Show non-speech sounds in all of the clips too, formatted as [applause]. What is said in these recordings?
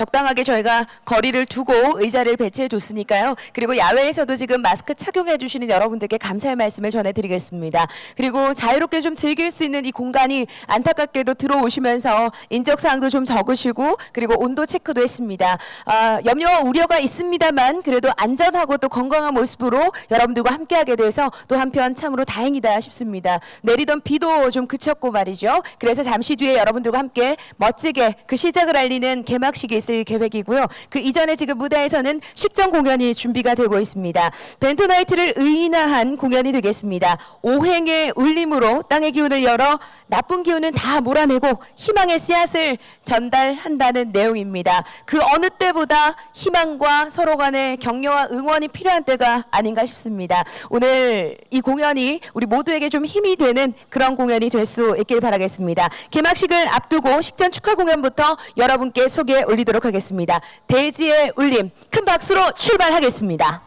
적당하게 저희가 거리를 두고 의자를 배치해 뒀으니까요. 그리고 야외에서도 지금 마스크 착용해 주시는 여러분들께 감사의 말씀을 전해드리겠습니다. 그리고 자유롭게 좀 즐길 수 있는 이 공간이 안타깝게도 들어오시면서 인적 사항도 좀 적으시고 그리고 온도 체크도 했습니다. 아, 염려와 우려가 있습니다만 그래도 안전하고 또 건강한 모습으로 여러분들과 함께하게 돼서 또 한편 참으로 다행이다 싶습니다. 내리던 비도 좀 그쳤고 말이죠. 그래서 잠시 뒤에 여러분들과 함께 멋지게 그 시작을 알리는 개막식이 있을 계획이고요. 그 이전에 지금 무대에서는 식전 공연이 준비가 되고 있습니다. 벤토나이트를 의인화한 공연이 되겠습니다. 오행의 울림으로 땅의 기운을 열어 나쁜 기운은 다 몰아내고 희망의 씨앗을 전달한다는 내용입니다. 그 어느 때보다 희망과 서로 간의 격려와 응원이 필요한 때가 아닌가 싶습니다. 오늘 이 공연이 우리 모두에게 좀 힘이 되는 그런 공연이 될 수 있길 바라겠습니다. 개막식을 앞두고 식전 축하 공연부터 여러분께 소개해 올리도록 가도록 하겠습니다. 대지의 울림 큰 박수로 출발하겠습니다.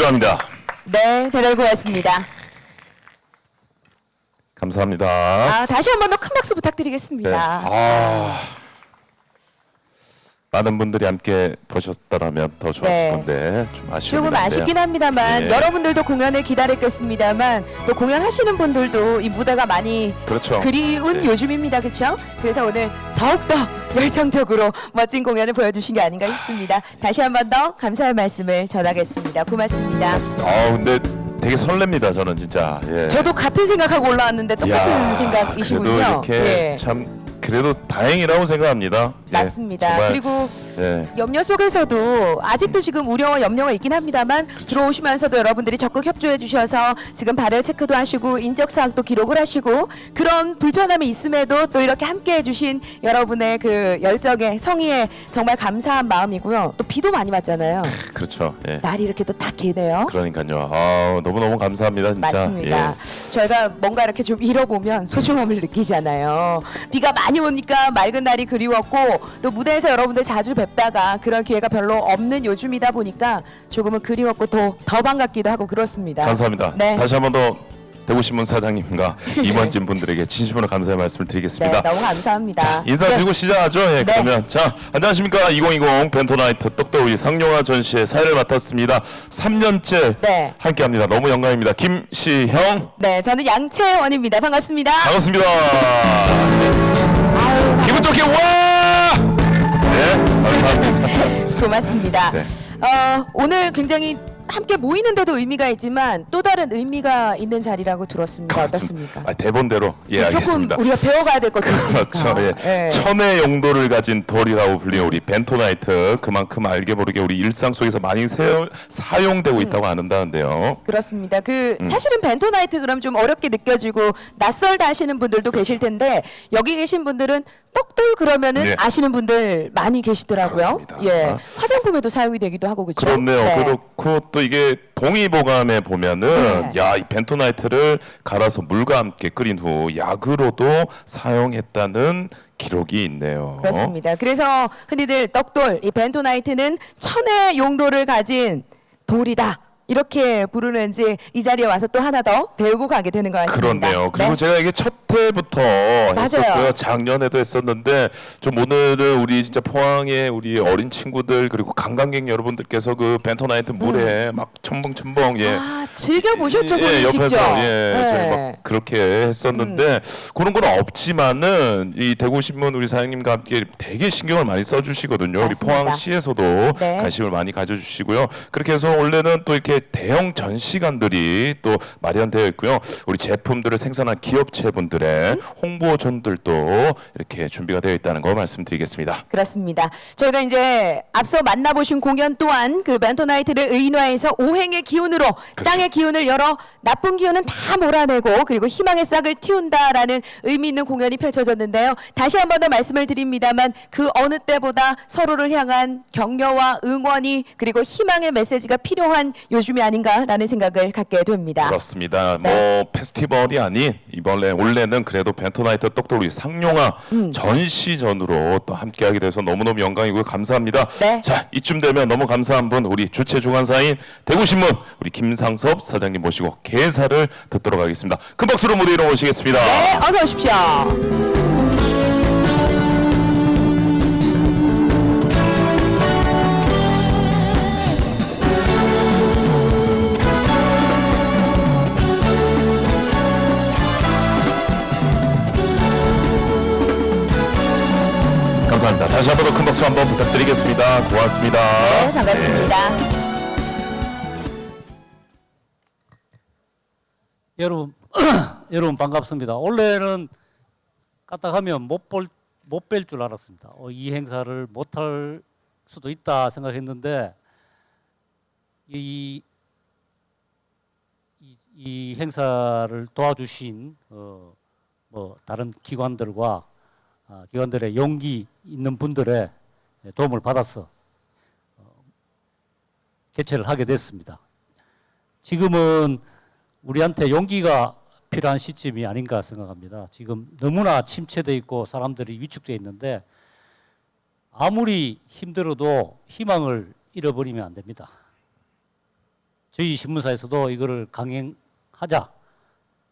필요합니다. 네, 대단히 고맙습니다. 감사합니다. 아, 다시 한 번 더 큰 박수 네. 부탁드리겠습니다. 아, 많은 분들이 함께 보셨더라면 더 좋았을 네. 건데 좀 아쉬운 조금 아쉽긴 합니다만 예. 여러분들도 공연을 기다렸겠습니다만 또 공연하시는 분들도 이 무대가 많이 그렇죠. 그리운 네. 요즘입니다. 그렇죠? 그래서 오늘 더욱더 열정적으로 멋진 공연을 보여주신 게 아닌가 싶습니다. 다시 한 번 더 감사의 말씀을 전하겠습니다. 고맙습니다. 아, 근데 되게 설렙니다. 저는 진짜. 예. 저도 같은 생각하고 올라왔는데 똑같은 이야, 생각이시군요. 이렇게 예. 참 그래도 다행이라고 생각합니다. 예, 맞습니다. 정말, 그리고 예. 염려 속에서도 아직도 지금 우려와 염려가 있긴 합니다만 들어오시면서도 여러분들이 적극 협조해 주셔서 지금 발열 체크도 하시고 인적 사항도 기록을 하시고 그런 불편함이 있음에도 또 이렇게 함께 해 주신 여러분의 그 열정에 성의에 정말 감사한 마음이고요. 또 비도 많이 맞잖아요. 그렇죠. 예. 날이 이렇게 또 딱 기네요. 그러니까요. 아, 너무 너무 감사합니다. 진짜. 맞습니다. 예. 저희가 뭔가 이렇게 좀 잃어보면 소중함을 느끼잖아요. 비가 많이 오니까 맑은 날이 그리웠고 또 무대에서 여러분들 자주 뵙 다가 그런 기회가 별로 없는 요즘이다 보니까 조금은 그리웠고 더, 더 반갑기도 하고 그렇습니다. 감사합니다. 네. 다시 한 번 더 대구신문 사장님과 [laughs] 임원진 분들에게 진심으로 감사의 말씀을 네, 드리겠습니다. 너무 감사합니다. 인사드리고 시작하죠. 예, 그러면 자 안녕하십니까 2020 벤토나이트 떡더위 상용화 전시회 사회를 맡았습니다. 3년째 네. 함께합니다. 너무 영광입니다. 김시형 네, 네, 저는 양채원입니다. 반갑습니다. 반갑습니다. 기분 좋게 와. 네 [laughs] 감사합니다. 고맙습니다. 네. 어, 오늘 굉장히 함께 모이는데도 의미가 있지만 또 다른 의미가 있는 자리라고 들었습니다. 어떻습니까? 아, 대본대로 예 조금 알겠습니다. 우리가 배워가야 될 것도 있으니까. 그렇죠. 예. 예. 천의 용도를 가진 돌이라고 불리는 우리 벤토나이트 그만큼 알게 모르게 우리 일상 속에서 많이 사용, 사용되고 음. 있다고 아는다는데요. 그렇습니다. 그 음. 사실은 벤토나이트 그럼 좀 어렵게 느껴지고 낯설다 하시는 분들도 계실 텐데 여기 계신 분들은 떡돌 그러면은 네. 아시는 분들 많이 계시더라고요. 그렇습니다. 예, 화장품에도 사용이 되기도 하고 그렇죠. 그렇네요. 네. 그렇고 또 이게 동의보감에 보면은 네. 야이 벤토나이트를 갈아서 물과 함께 끓인 후 약으로도 사용했다는 기록이 있네요. 그렇습니다. 그래서 흔히들 떡돌 이 벤토나이트는 천의 용도를 가진 돌이다. 이렇게 부르는지 이 자리에 와서 또 하나 더 배우고 가게 되는 것 같습니다. 그렇네요. 그리고 네. 제가 이게 첫 회부터 했었고요. 작년에도 했었는데 좀 오늘은 우리 진짜 포항의 우리 어린 친구들 그리고 관광객 여러분들께서 그 벤토나이트 물에 막 첨벙첨벙 예. 음. 아, 즐겨 보셨죠, 예, 본인 옆에서 직접. 예, 저희 네. 막 그렇게 했었는데 그런 건 없지만은 이 대구 신문 우리 사장님과 함께 되게 신경을 많이 써주시거든요. 우리 맞습니다. 포항시에서도 네. 관심을 많이 가져주시고요. 그렇게 해서 원래는 또 이렇게 대형 전시관들이 또 마련되어 있고요. 우리 제품들을 생산한 기업체분들의 음? 홍보전들도 이렇게 준비가 되어 있다는 거 말씀드리겠습니다. 그렇습니다. 저희가 이제 앞서 만나보신 공연 또한 그 벤토나이트를 의인화해서 오행의 기운으로 그렇죠. 땅의 기운을 열어 나쁜 기운은 다 몰아내고 그리고 희망의 싹을 틔운다라는 의미 있는 공연이 펼쳐졌는데요. 다시 한 번 더 말씀을 드립니다만 그 어느 때보다 서로를 향한 격려와 응원이 그리고 희망의 메시지가 필요한 요즘 이 아닌가라는 생각을 갖게 됩니다. 그렇습니다. 네. 뭐 페스티벌이 아닌 이번에 올해는 그래도 벤토나이트 떡돌이 상용화 음. 전시전으로 또 함께하게 돼서 너무너무 영광이고요. 감사합니다. 네. 자 이쯤 되면 너무 감사한 분 우리 주최 주관사인 대구신문 우리 김상섭 사장님 모시고 개사를 듣도록 하겠습니다. 큰 박수로 무대 위로 모시겠습니다. 네, 어서 오십시오. 감사합니다. 다시 한 번 더 큰 박수 한번 부탁드리겠습니다. 고맙습니다. 네, 반갑습니다. 여러분, [clears throat] 여러분 반갑습니다. 원래는 까딱하면 못 볼못 뺄줄 알았습니다. 어, 이 행사를 못 할 수도 있다 생각했는데 이, 이, 이 행사를 도와주신 어, 뭐 다른 기관들과 아, 기관들의 용기 있는 분들의 도움을 받아서 어, 개최를 하게 됐습니다. 지금은 우리한테 용기가 필요한 시점이 아닌가 생각합니다. 지금 너무나 침체돼 있고 사람들이 위축돼 있는데 아무리 힘들어도 희망을 잃어버리면 안 됩니다. 저희 신문사에서도 이거를 강행하자.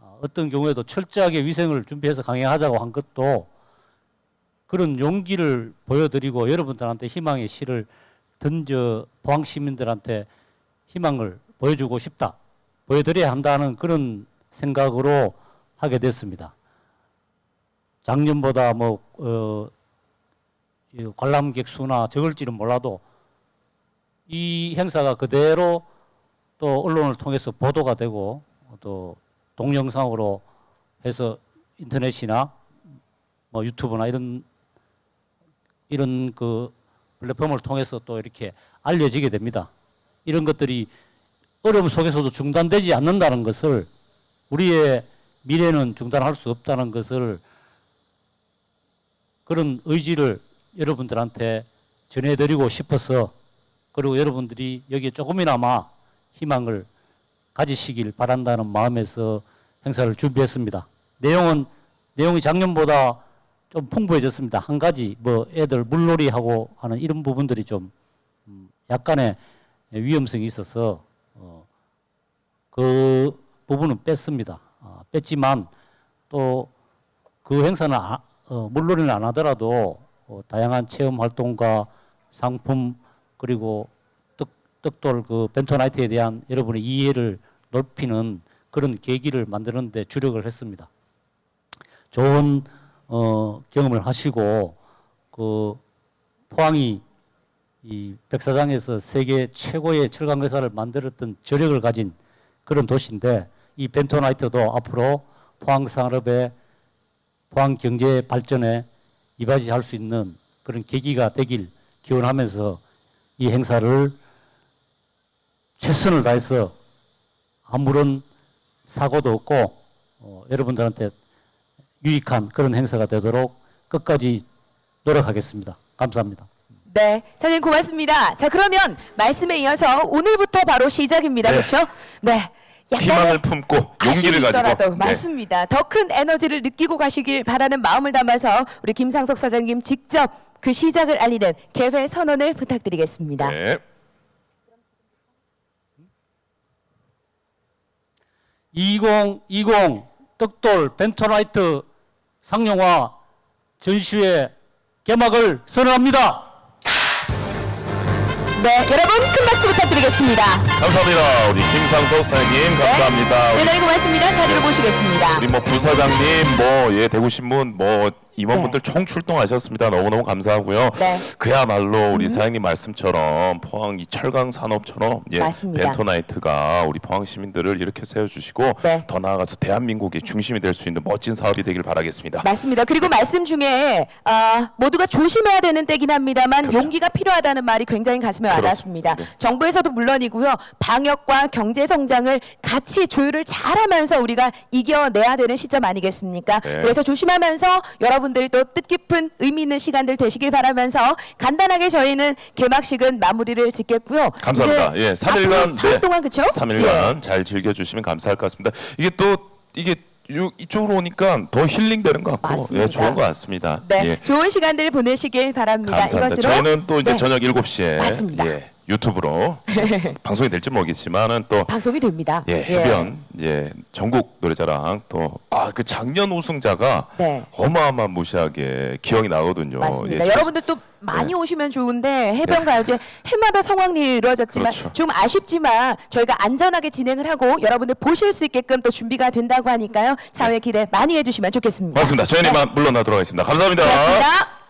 어, 어떤 경우에도 철저하게 위생을 준비해서 강행하자고 한 것도 그런 용기를 보여드리고 여러분들한테 희망의 실을 던져 포항 시민들한테 희망을 보여주고 싶다. 보여드려야 한다는 그런 생각으로 하게 됐습니다. 작년보다 뭐 어, 이 관람객 수나 적을지는 몰라도 이 행사가 그대로 또 언론을 통해서 보도가 되고 또 동영상으로 해서 인터넷이나 뭐 유튜브나 이런 이런 그 플랫폼을 통해서 또 이렇게 알려지게 됩니다. 이런 것들이 어려움 속에서도 중단되지 않는다는 것을 우리의 미래는 중단할 수 없다는 것을 그런 의지를 여러분들한테 전해드리고 싶어서 그리고 여러분들이 여기에 조금이나마 희망을 가지시길 바란다는 마음에서 행사를 준비했습니다. 내용은 내용이 작년보다 좀 풍부해졌습니다. 한 가지 뭐 애들 물놀이하고 하는 이런 부분들이 좀 음, 약간의 위험성이 있어서 어, 그 부분은 뺐습니다. 아, 뺐지만 또 그 행사는 아, 어, 물놀이는 안 하더라도 어, 다양한 체험 활동과 상품 그리고 떡, 떡돌 그 벤토나이트에 대한 여러분의 이해를 높이는 그런 계기를 만드는데 주력을 했습니다. 좋은 어, 경험을 하시고 그 포항이 이 백사장에서 세계 최고의 철강 회사를 만들었던 저력을 가진 그런 도시인데 이 벤토나이트도 앞으로 포항 산업의 포항 경제 발전에 이바지할 수 있는 그런 계기가 되길 기원하면서 이 행사를 최선을 다해서 아무런 사고도 없고 어, 여러분들한테 유익한 그런 행사가 되도록 끝까지 노력하겠습니다. 감사합니다. 네, 사장님 고맙습니다. 자, 그러면 말씀에 이어서 오늘부터 바로 시작입니다. 네. 그렇죠? 네. 희망을 품고 용기를 가지고 네. 맞습니다. 더 큰 에너지를 느끼고 가시길 바라는 마음을 담아서 우리 김상석 사장님 직접 그 시작을 알리는 개회 선언을 부탁드리겠습니다. 네. 2020 떡돌 벤토나이트 상용화 전시회 개막을 선언합니다. 네, 여러분 큰 박수 부탁드리겠습니다. 감사합니다. 우리 김상석 사장님 감사합니다. 우리, 대단히 고맙습니다. 자리로 모시겠습니다. 우리 뭐 부사장님, 뭐 예 대구 신문 뭐 임원분들 네. 총 출동하셨습니다. 너무너무 감사하고요. 네. 그야말로 우리 사장님 말씀처럼 포항 이 철강 산업처럼 예, 맞습니다. 벤토나이트가 우리 포항 시민들을 이렇게 세워주시고 네. 더 나아가서 대한민국의 중심이 될 수 있는 멋진 사업이 되길 바라겠습니다. 맞습니다. 그리고 말씀 중에 아, 모두가 조심해야 되는 때긴 합니다만 그렇죠. 용기가 필요하다는 말이 굉장히 가슴에 와닿습니다. 그렇습니다. 네. 정부에서도 물론이고요. 방역과 경제 성장을 같이 조율을 잘하면서 우리가 이겨내야 되는 시점 아니겠습니까? 네. 그래서 조심하면서 여러분 들이 또 뜻깊은 의미 있는 시간들 되시길 바라면서 간단하게 저희는 개막식은 마무리를 짓겠고요. 감사합니다. 예, 3일간 앞으로 3일 동안 그렇죠? 3일간 잘 즐겨 주시면 감사할 것 같습니다. 이게 또 이게 요, 이쪽으로 오니까 더 힐링되는 것 같고. 예, 좋은 것 같습니다. 네, 예, 좋은 시간들 보내시길 바랍니다. 감사합니다. 이것으로 저희는 또 이제 네, 저녁 7시에 맞습니다. 예, 유튜브로 [laughs] 방송이 될지 모르겠지만은 또 방송이 됩니다. 예, 해변 예, 전국 노래자랑 또 아 그 작년 우승자가 네. 어마어마한 무시하게 기억이 나거든요. 맞습니다. 예, 여러분들 또 많이 네. 오시면 좋은데 해변 가요제 해마다 성황리 이루어졌지만 그렇죠. 좀 아쉽지만 저희가 안전하게 진행을 하고 여러분들 보실 수 있게끔 또 준비가 된다고 하니까요. 차후에 기대 많이 해주시면 좋겠습니다. 맞습니다. 저희는 네. 물러나도록 하겠습니다. 감사합니다. 고맙습니다.